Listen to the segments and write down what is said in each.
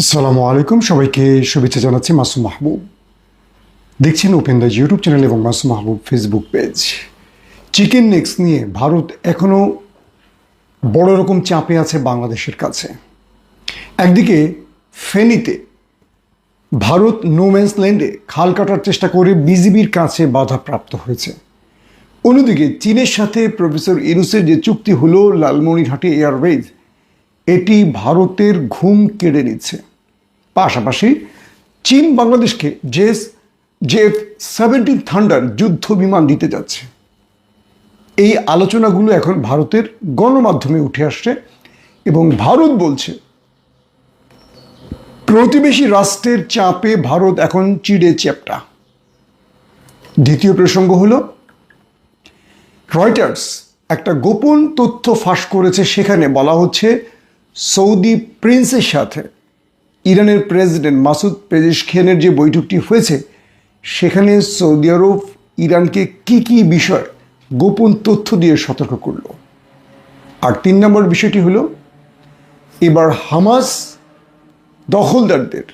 আসসালামু আলাইকুম। সবাইকে শুভেচ্ছা জানাচ্ছি মাসুম মাহবুব। দেখছেন ওপেন দ্য ইউটিউব চ্যানেল এবং Masum Mahbub Facebook page chicken necks নিয়ে ভারত এখনও বড় রকম চাপে আছে বাংলাদেশের কাছে। একদিকে ফেনীতে ভারত নোম্যান্স ল্যান্ডে খাল কাটার চেষ্টা করে বিজিবির কাছে বাধাপ্রাপ্ত হয়েছে। অন্যদিকে চীনের সাথে প্রফেসর ইনুসের যে চুক্তি হলো লালমনিরহাটে এয়ারওয়েজ এটি ভারতের ঘুম কেড়ে নিচ্ছে। পাশাপাশি চীন বাংলাদেশকে জেস, জেফ সেভেন্টিন থান্ডার যুদ্ধ বিমান দিতে যাচ্ছে। এই আলোচনাগুলো এখন ভারতের গণমাধ্যমে উঠে আসছে এবং ভারত বলছে, প্রতিবেশী রাষ্ট্রের চাপে ভারত এখন চিড়ে চ্যাপটা। দ্বিতীয় প্রসঙ্গ হলো, রয়টার্স একটা গোপন তথ্য ফাঁস করেছে সেখানে বলা হচ্ছে সৌদি প্রিন্সের সাথে। ইরানের প্রেসিডেন্ট মাসুদ পেজেশখিয়ানের যে বৈঠকটি হয়েছে, সেখানে সৌদি আরব ইরানকে কি কি বিষয় গোপন তথ্য দিয়ে সতর্ক করল। আর তিন নম্বর বিষয়টি হলো, এবার হামাস দখলদারদের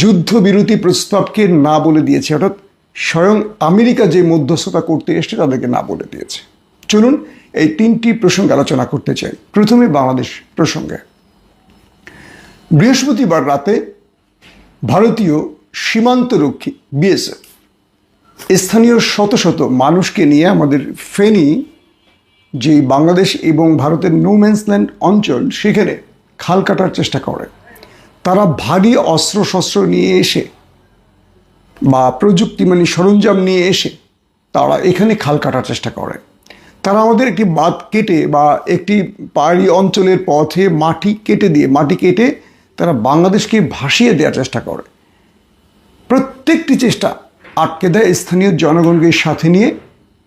যুদ্ধবিরতি প্রস্তাবকে না বলে দিয়েছে, অর্থাৎ স্বয়ং আমেরিকা যে মধ্যস্থতা করতে এসছে তাদেরকে না বলে দিয়েছে। চলুন এই তিনটি প্রসঙ্গে আলোচনা করতে চাই। প্রথমে বাংলাদেশ প্রসঙ্গে। বৃহস্পতিবার রাতে ভারতীয় সীমান্তরক্ষী বিএসএফ স্থানীয় শত শত মানুষকে নিয়ে আমাদের ফেনী যে বাংলাদেশ এবং ভারতের নোম্যান্সল্যান্ড অঞ্চল, সেখানে খাল কাটার চেষ্টা করে। তারা ভারী অস্ত্রশস্ত্র নিয়ে এসে বা প্রযুক্তি মানে সরঞ্জাম নিয়ে এসে তারা এখানে খাল কাটার চেষ্টা করে। তারা আমাদের একটি বাঁধ কেটে বা একটি পাহাড়ি অঞ্চলের পথে মাটি কেটে দিয়ে, মাটি কেটে তারা বাংলাদেশকে ভাসিয়ে দেওয়ার চেষ্টা করে। প্রত্যেকটি চেষ্টা আটকে দেয় স্থানীয় জনগণকে সাথে নিয়ে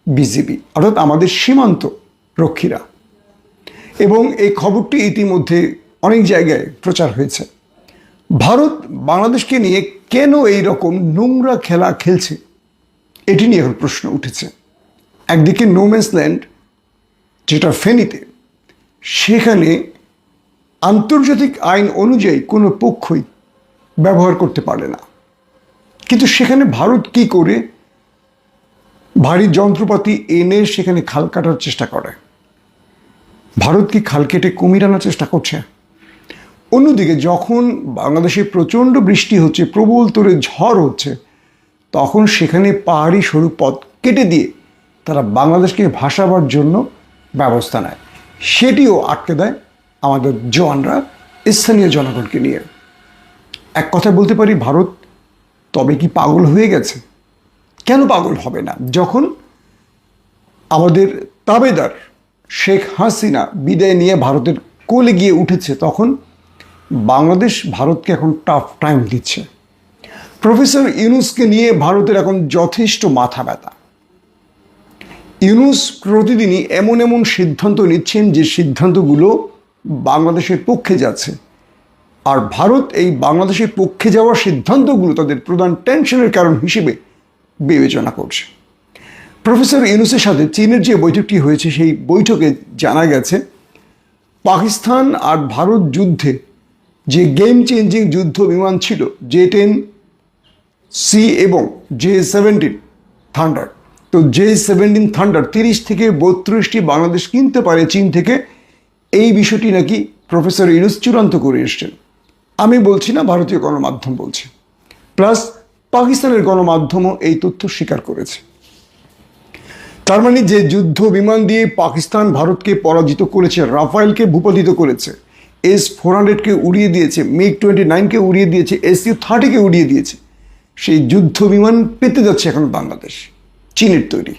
বিজেপি অর্থাৎ আমাদের সীমান্ত রক্ষীরা। এবং এই খবরটি ইতিমধ্যে অনেক জায়গায় প্রচার হয়েছে। ভারত বাংলাদেশকে নিয়ে কেন এই রকম নোংরা খেলা খেলছে, এটি নিয়ে এখন প্রশ্ন উঠেছে। একদিকে নোম্যান্স ল্যান্ড যেটা ফেনীতে, সেখানে আন্তর্জাতিক আইন অনুযায়ী কোনো পক্ষই ব্যবহার করতে পারে না। কিন্তু সেখানে ভারত কি করে ভারী যন্ত্রপাতি এনে সেখানে খাল কাটার চেষ্টা করে? ভারত কি খাল কেটে কুমির আনার চেষ্টা করছে? অন্যদিকে যখন বাংলাদেশে প্রচণ্ড বৃষ্টি হচ্ছে, প্রবল তোরে ঝড় হচ্ছে, তখন সেখানে পাহাড়ি সরু পথ কেটে দিয়ে তারা বাংলাদেশকে ভাসাবার জন্য ব্যবস্থা নেয়। সেটিও আটকে দেয় আমাদের জওয়ানরা স্থানীয় জনগণকে নিয়ে। এক কথা বলতে পারি, ভারত তবে কি পাগল হয়ে গেছে? কেন পাগল হবে না? যখন আমাদের তাবেদার শেখ হাসিনা বিদায় নিয়ে ভারতের কোলে গিয়ে উঠেছে, তখন বাংলাদেশ ভারতকে এখন টাফ টাইম দিচ্ছে। প্রফেসর ইউনুসকে নিয়ে ভারতের এখন যথেষ্ট মাথা ব্যথা। ইউনুস প্রতিদিনই এমন এমন সিদ্ধান্ত নিচ্ছেন যে সিদ্ধান্তগুলো বাংলাদেশের পক্ষে যাচ্ছে। আর ভারত এই বাংলাদেশের পক্ষে যাওয়ার সিদ্ধান্তগুলো তাদের প্রধান টেনশনের কারণ হিসেবে বিবেচনা করছে। প্রফেসর ইউনুসের সাথে চীনের যে বৈঠকটি হয়েছে, সেই বৈঠকে জানা গেছে, পাকিস্তান আর ভারত যুদ্ধে যে গেম চেঞ্জিং যুদ্ধ বিমান ছিল, জে টেন, সি এবং জে সেভেন্টিন থান্ডার। তো জে সেভেন্টিন থান্ডার তিরিশ থেকে বত্রিশটি বাংলাদেশ কিনতে পারে চীন থেকে এই বিষয়টি নাকি প্রফেসর ইউনুস চূড়ান্ত করে এসছেন। আমি বলছি না, ভারতীয় গণমাধ্যম বলছে। প্লাস পাকিস্তানের গণমাধ্যমও এই তথ্য স্বীকার করেছে। তার মানে যে যুদ্ধ বিমান দিয়ে পাকিস্তান ভারতকে পরাজিত করেছে, রাফায়েলকে ভূপাতিত করেছে, এস ফোর হান্ড্রেডকে উড়িয়ে দিয়েছে, মিগ টোয়েন্টি নাইনকে উড়িয়ে দিয়েছে, এস ইউ থার্টিকে উড়িয়ে দিয়েছে, সেই যুদ্ধ বিমান পেতে যাচ্ছে এখন বাংলাদেশ, চীনের তৈরি।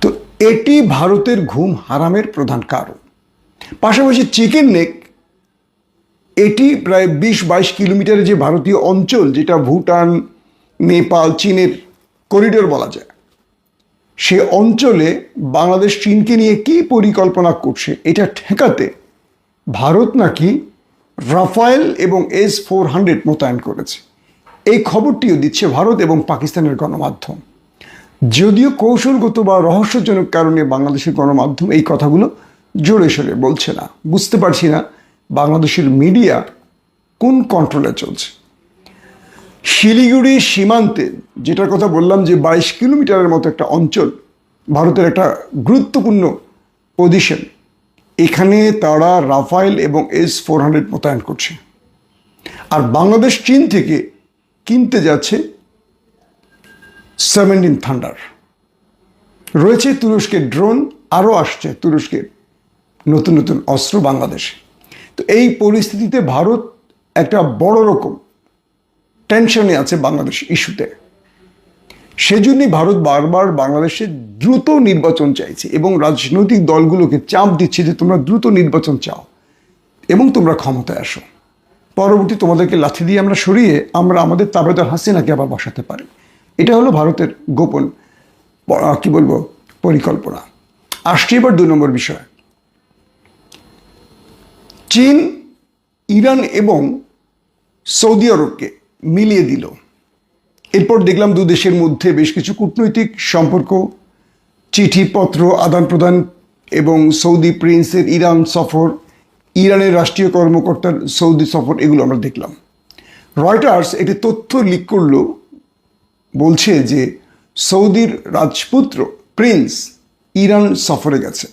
তো এটি ভারতের ঘুম হারামের প্রধান কারণ। পাশাপাশি চিকেন নেক, এটি প্রায় বিশ বাইশ কিলোমিটারের যে ভারতীয় অঞ্চল, যেটা ভুটান, নেপাল, চীনের করিডোর বলা যায়, সে অঞ্চলে বাংলাদেশ চীনকে নিয়ে কী পরিকল্পনা করছে, এটা ঠেকাতে ভারত নাকি রাফায়েল এবং এস ফোর হান্ড্রেড মোতায়েন করেছে। এই খবরটিও দিচ্ছে ভারত এবং পাকিস্তানের গণমাধ্যম। যদিও কৌশলগত বা রহস্যজনক কারণে বাংলাদেশের গণমাধ্যম এই কথাগুলো জোরে সোরে বলছে না। বুঝতে পারছি না বাংলাদেশের মিডিয়া কোন কন্ট্রোলে চলছে। শিলিগুড়ি সীমান্তে, যেটার কথা বললাম যে বাইশ কিলোমিটারের মতো একটা অঞ্চল, ভারতের একটা গুরুত্বপূর্ণ পজিশন এখানে তারা রাফাইল এবং এস ফোর হান্ড্রেড মোতায়েন করছে। আর বাংলাদেশ চীন থেকে কিনতে যাচ্ছে সেভেন্টিন থান্ডার। রয়েছে তুরস্কের ড্রোন আরও আসছে তুরস্কের নতুন নতুন অস্ত্র বাংলাদেশে। তো এই পরিস্থিতিতে ভারত একটা বড় রকম টেনশনে আছে বাংলাদেশ ইস্যুতে সেজন্যই ভারত বারবার বাংলাদেশে দ্রুত নির্বাচন চাইছে এবং রাজনৈতিক দলগুলোকে চাপ দিচ্ছে যে তোমরা দ্রুত নির্বাচন চাও এবং তোমরা ক্ষমতায় আসো। পরবর্তী তোমাদেরকে লাথি দিয়ে আমরা সরিয়ে আমরা আমাদের তাবেদার হাসিনাকে আবার বসাতে পারি। এটা হলো ভারতের গোপন কি বলব, পরিকল্পনা। আসছি এবার দু নম্বর বিষয়। চীন, ইরান এবং সৌদি আরবকে মিলিয়ে দিল। এরপর দেখলাম দু দেশের মধ্যে বেশ কিছু কূটনৈতিক সম্পর্ক। চিঠিপত্র আদান প্রদান এবং সৌদি প্রিন্সের ইরান সফর, ইরানের রাষ্ট্রীয় কর্মকর্তার সৌদি সফর, এগুলো আমরা দেখলাম। রয়টার্স একটি তথ্য লিক করল, বলছে যে সৌদির রাজপুত্র প্রিন্স ইরান সফরে গেছে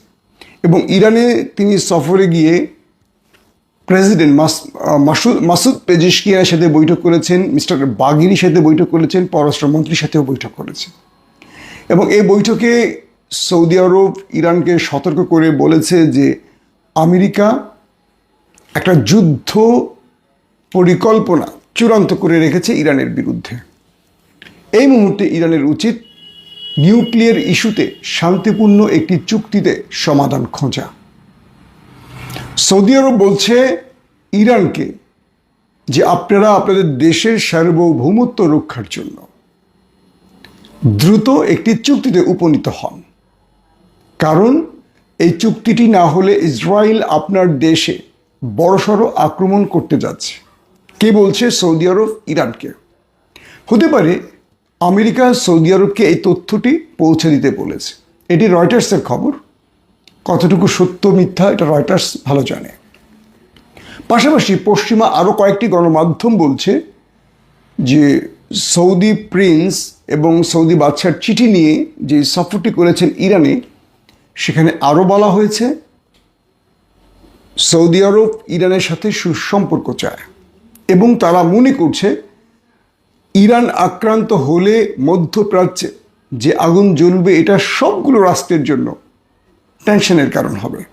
এবং ইরানে তিনি সফরে গিয়ে প্রেসিডেন্ট মাস- মাসুদ মাসুদ পেজিশকিয়ার সাথে বৈঠক করেছেন, মিস্টার বাগিরির সাথে বৈঠক করেছেন, পররাষ্ট্রমন্ত্রীর সাথেও বৈঠক করেছেন। এবং এই বৈঠকে সৌদি আরব ইরানকে সতর্ক করে বলেছে যে আমেরিকা একটা যুদ্ধ পরিকল্পনা চূড়ান্ত করে রেখেছে ইরানের বিরুদ্ধে। এই মুহূর্তে ইরানের উচিত নিউক্লিয়ার ইস্যুতে শান্তিপূর্ণ একটি চুক্তিতে সমাধান খোঁজা। সৌদি আরব বলছে ইরানকে যে আপনারা আপনাদের দেশের সার্বভৌমত্ব রক্ষার জন্য দ্রুত একটি চুক্তিতে উপনীত হন। কারণ এই চুক্তিটি না হলে ইসরায়েল আপনার দেশে বড়সড় আক্রমণ করতে যাচ্ছে। কে বলছে? সৌদি আরব, ইরানকে। হতে পারে আমেরিকা সৌদি আরবকে এই তথ্যটি পৌঁছে দিতে বলেছে। এটি রয়টার্সের খবর। কতটুকু সত্য মিথ্যা এটা রয়টার্স ভালো জানে। পাশাপাশি পশ্চিমা আরও কয়েকটি গণমাধ্যম বলছে যে সৌদি প্রিন্স এবং সৌদি বাদশার চিঠি নিয়ে যে সফরটি করেছেন ইরানে, সেখানে আরও বলা হয়েছে, সৌদি আরব ইরানের সাথে সুসম্পর্ক চায় এবং তারা মনে করছে ইরান আক্রান্ত হলে মধ্যপ্রাচ্যে যে আগুন জ্বলবে এটা সবগুলো রাষ্ট্রের জন্য টেনশনের কারণ হবে।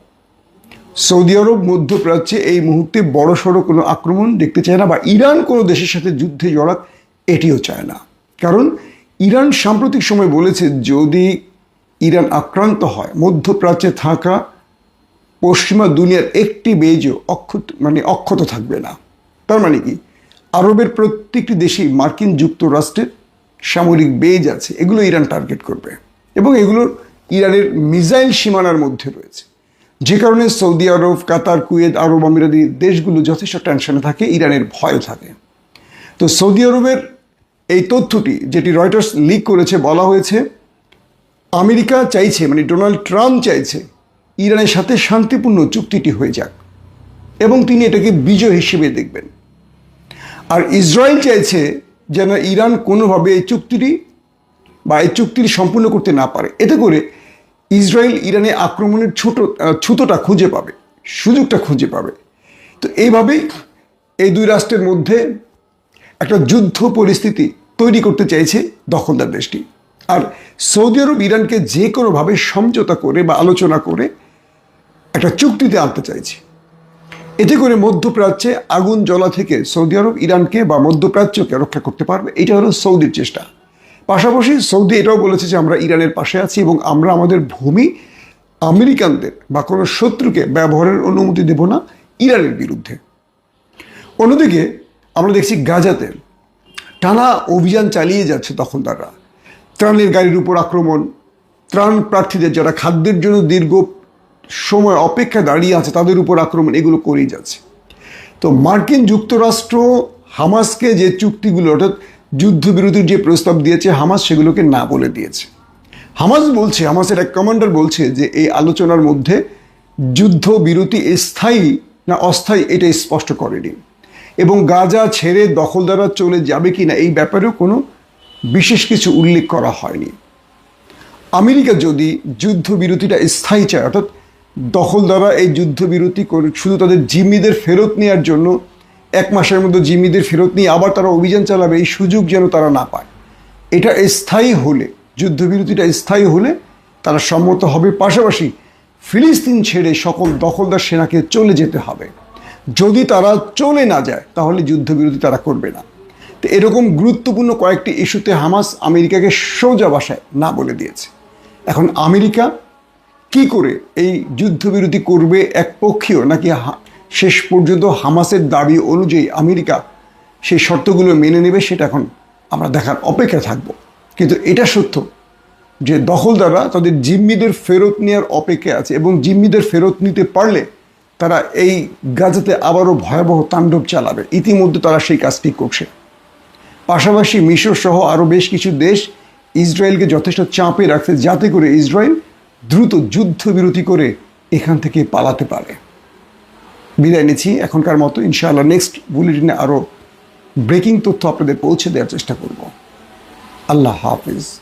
সৌদি আরব, মধ্যপ্রাচ্যে এই মুহূর্তে বড় সড়ো কোনো আক্রমণ দেখতে চায় না বা ইরান কোনো দেশের সাথে যুদ্ধে জড়াক এটিও চায় না। কারণ ইরান সাম্প্রতিক সময় বলেছে, যদি ইরান আক্রান্ত হয়, মধ্যপ্রাচ্যে থাকা পশ্চিমা দুনিয়ার একটি বেজও অক্ষত মানে অক্ষত থাকবে না। তার মানে কি? আরবের প্রত্যেকটি দেশেই মার্কিন যুক্তরাষ্ট্রের সামরিক বেজ আছে, এগুলো ইরান টার্গেট করবে। এবং এগুলো ইরানের মিসাইল সীমানার মধ্যে রয়েছে। যে কারণে সৌদি আরব, কাতার, কুয়েত, আরব আমিরাদি দেশগুলো যথেষ্ট টেনশনে থাকে, ইরানের ভয় থাকে। তো সৌদি আরবের এই তথ্যটি, যেটি রয়টার্স লিক করেছে, বলা হয়েছে, আমেরিকা চাইছে মানে ডোনাল্ড ট্রাম্প চাইছে, ইরানের সাথে শান্তিপূর্ণ চুক্তিটি হয়ে যাক। এবং তিনি এটাকে বিজয় হিসেবে দেখবেন। আর ইসরায়েল চাইছে যেন ইরান কোনোভাবে এই চুক্তিটি বা এই চুক্তিটি সম্পূর্ণ করতে না পারে। এতে করে ইসরায়েল ইরানে আক্রমণের ছোট ছুতোটা খুঁজে পাবে, সুযোগটা খুঁজে পাবে। তো এইভাবেই এই দুই রাষ্ট্রের মধ্যে একটা যুদ্ধ পরিস্থিতি তৈরি করতে চাইছে দখলদার দেশটি। আর সৌদি আরব ইরানকে যে কোনোভাবে সমঝোতা করে বা আলোচনা করে একটা চুক্তিতে আনতে চাইছে। এতে করে মধ্যপ্রাচ্যে আগুন জ্বলা থেকে সৌদি আরব ইরানকে বা মধ্যপ্রাচ্যকে রক্ষা করতে পারবে, এটা হলো সৌদির চেষ্টা। পাশাপাশি সৌদি এটাও বলেছে যে আমরা ইরানের পাশে আছি এবং আমরা আমাদের ভূমি আমেরিকানদের বা কোনো শত্রুকে ব্যবহারের অনুমতি দেব না ইরানের বিরুদ্ধে। অন্যদিকে আমরা দেখছি গাজাতে টানা অভিযান চালিয়ে যাচ্ছে তখন তারা ত্রাণের গাড়ির উপর আক্রমণ, ত্রাণ প্রার্থীদের যারা খাদ্যের জন্য দীর্ঘ সময় অপেক্ষা দাঁড়িয়ে আছে তাদের উপর আক্রমণ, এগুলো করেই যাচ্ছে। তো মার্কিন যুক্তরাষ্ট্র হামাসকে যে চুক্তিগুলো, অর্থাৎ যুদ্ধবিরতির যে প্রস্তাব দিয়েছে, হামাস সেগুলোকে না বলে দিয়েছে। হামাস বলছে, হামাসের এক কমান্ডার বলছে যে, এই আলোচনার মধ্যে যুদ্ধবিরতি স্থায়ী না অস্থায়ী, এটা স্পষ্ট করেনি। এবং গাজা ছেড়ে দখলদাররা চলে যাবে কি না এই ব্যাপারেও কোনো বিশেষ কিছু উল্লেখ করা হয়নি। আমেরিকা যদি যুদ্ধবিরতিটা স্থায়ী চায়, অর্থাৎ দখলদাররা এই যুদ্ধবিরতি করে শুধু তাদের জিম্মিদের ফেরত নেওয়ার জন্য এক মাসের মধ্যে জিম্মিদের ফেরত নিয়ে আবার তারা অভিযান চালাবে, এই সুযোগ যেন তারা না পায়। এটা স্থায়ী হলে, যুদ্ধবিরতিটা স্থায়ী হলে তারা সম্মত হবে। পাশাপাশি ফিলিস্তিন ছেড়ে সকল দখলদার সেনাকে চলে যেতে হবে। যদি তারা চলে না যায়, তাহলে যুদ্ধবিরতি তারা করবে না। তো এরকম গুরুত্বপূর্ণ কয়েকটি ইস্যুতে হামাস আমেরিকাকে সোজা ভাষায় না বলে দিয়েছে। এখন আমেরিকা কি করে এই যুদ্ধবিরতি করবে একপক্ষীয় নাকি শেষ পর্যন্ত হামাসের দাবি অনুযায়ী আমেরিকা সেই শর্তগুলো মেনে নেবে, সেটা এখন আমরা দেখার অপেক্ষা থাকব। কিন্তু এটা সত্য যে দখলদাররা তাদের জিম্মিদের ফেরত নেওয়ার অপেক্ষা আছে এবং জিম্মিদের ফেরত নিতে পারলে তারা এই গাজাতে আবারও ভয়াবহ তাণ্ডব চালাবে। ইতিমধ্যে তারা সেই কাজটি করছে। পাশাপাশি মিশর সহ আরও বেশ কিছু দেশ ইসরায়েলকে যথেষ্ট চাপে রাখছে যাতে করে ইসরায়েল দ্রুত যুদ্ধবিরতি করে এখান থেকে পালাতে পারে। বিদায় নিচ্ছি। এখনকার মতো ইনশাআল্লাহ নেক্সট বুলেটিনে আরও ব্রেকিং তথ্য আপনাদের পৌঁছে দেওয়ার চেষ্টা করব। আল্লাহ হাফিজ।